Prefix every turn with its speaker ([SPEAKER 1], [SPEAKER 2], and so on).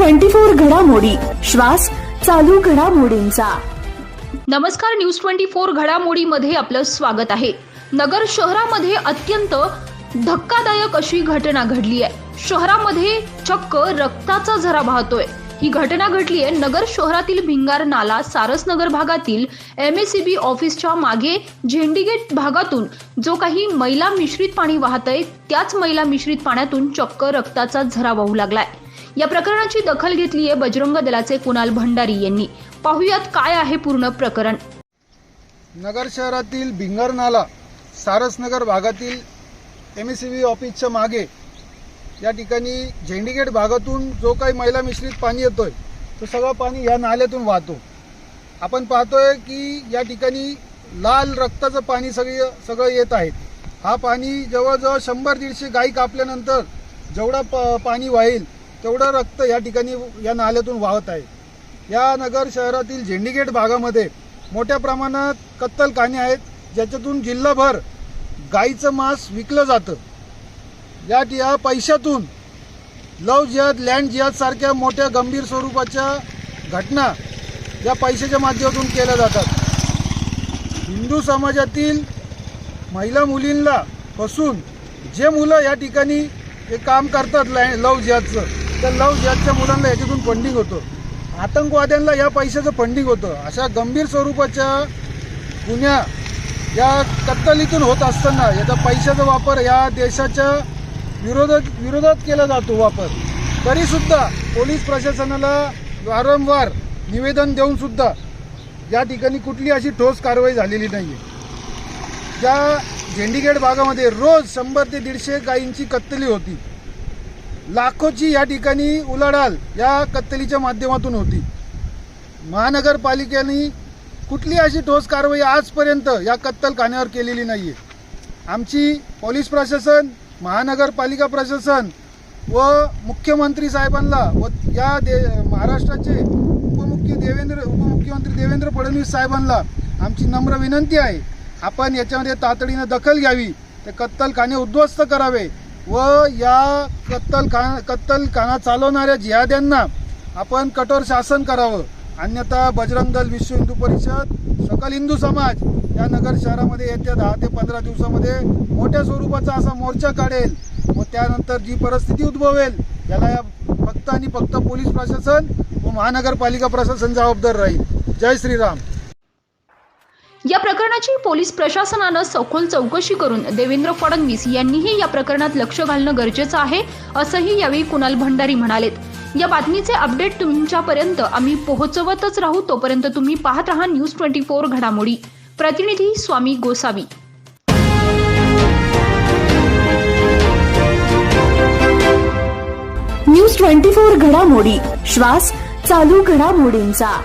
[SPEAKER 1] Twenty four घडामोडी. श्वास चालू घडामोडींचा.
[SPEAKER 2] नमस्कार न्यूज ट्वेंटी फोर घडामोडीमध्ये आपलं स्वागत आहे. नगर शहरामध्ये अत्यंत धक्कादायक अशी घटना घडली आहे. शहरामध्ये चक्क रक्ताचा झरा वाहतोय. ही घटना घडली आहे नगर शहरातील भिंगार नाला सारसनगर भागातील एम एस सी बी ऑफिसच्या मागे झेंडीगेट भागातून जो काही मैला मिश्रित पाणी वाहत आहे त्याच मैला मिश्रित पाण्यातून चक्क रक्ताचा झरा वाहू लागलाय. या प्रकरणाची दखल घेतली आहे बजरंग दलाचे कुणाल भंडारी यांनी. पाहुयात काय आहे पूर्ण प्रकरण.
[SPEAKER 3] नगर शहरातील भिंगर नाला सारसनगर भागातील एम एस सी व्ही ऑफिसच्या मागे या ठिकाणी झेंडीगेट भागातून जो काही मैला मिश्रित पाणी येतोय तो सगळं पाणी या नाल्यातून वाहतो. आपण पाहतोय की या ठिकाणी लाल रक्ताचं पाणी सगळी सगळं येत आहे. हा पाणी जवळजवळ शंभर दीडशे गाई कापल्यानंतर जेवढं प पाणी वाहील तेवढं रक्त या ठिकाणी या नाल्यातून वाहत आहे. या नगर शहरातील झेंडीगेट भागामध्ये मोठ्या प्रमाणात कत्तलखाने आहेत ज्याच्यातून जिल्हाभर गाईचं मांस विकलं जातं. या या पैशातून लव जिहाद लँड जिहाद सारख्या मोठ्या गंभीर स्वरूपाच्या घटना या पैशाच्या माध्यमातून केल्या जातात. हिंदू समाजातील महिला मुलींना फसून जे मुलं या ठिकाणी हे काम करतात लॅ- लव जिहादचं त्या लव जिहादच्या मुलांना याच्यातून फंडिंग होतं. आतंकवाद्यांना या पैशाचं फंडिंग होतं. अशा गंभीर स्वरूपाच्या गुन्ह्या या कत्तलीतून होत असताना याचा पैशाचा वापर या देशाच्या विरोधात विरोधात केला जातो वापर. तरीसुद्धा पोलीस प्रशासनाला वारंवार निवेदन देऊनसुद्धा या ठिकाणी कुठली अशी ठोस कारवाई झालेली नाही आहे या झेंडीगेट भागामध्ये रोज शंभर ते दीडशे गायींची कत्तली होती. लाखोची या ठिकाणी उलाढाल या कत्तलीच्या माध्यमातून होती. महानगरपालिकेने कुठली अशी ठोस कारवाई आजपर्यंत या कत्तलखान्यावर केलेली नाही आहे आमची पोलीस प्रशासन महानगरपालिका प्रशासन व मुख्यमंत्री साहेबांना व या दे महाराष्ट्राचे उपमुख्य देवेंद्र उपमुख्यमंत्री देवेंद्र फडणवीस साहेबांना आमची नम्र विनंती आहे. आपण याच्यामध्ये तातडीनं दखल घ्यावी. ते कत्तलखाने उद्ध्वस्त करावे. व या कत्तलखाना कत्तलखाना चालवणाऱ्या जिहाद्यांना आपण कठोर शासन करावं. अन्यथा बजरंग दल विश्व हिंदू परिषद सकल हिंदू समाज या नगर शहरामध्ये येत्या दहा ते पंधरा दिवसामध्ये मोठ्या स्वरूपाचा असा मोर्चा काढेल व त्यानंतर जी परिस्थिती उद्भवेल याला या फक्त आणि फक्त पोलीस प्रशासन व महानगरपालिका प्रशासन जबाबदार राहील. जय श्रीराम.
[SPEAKER 2] या प्रकरणाची पोलीस प्रशासनानं सखोल चौकशी करून देवेंद्र फडणवीस यांनीही या प्रकरणात लक्ष घालणं गरजेचं आहे असंही यावेळी कुणाल भंडारी म्हणालेत. या बातमीचे अपडेट तुमच्यापर्यंत आम्ही पोहोचवतच राहू तोपर्यंत तुम्ही पाहत राहा न्यूज ट्वेंटी फोर घडामोडी. प्रतिनिधी Swami Gosavi.
[SPEAKER 1] News twenty four घडामोडी श्वास चालू घडामोडींचा.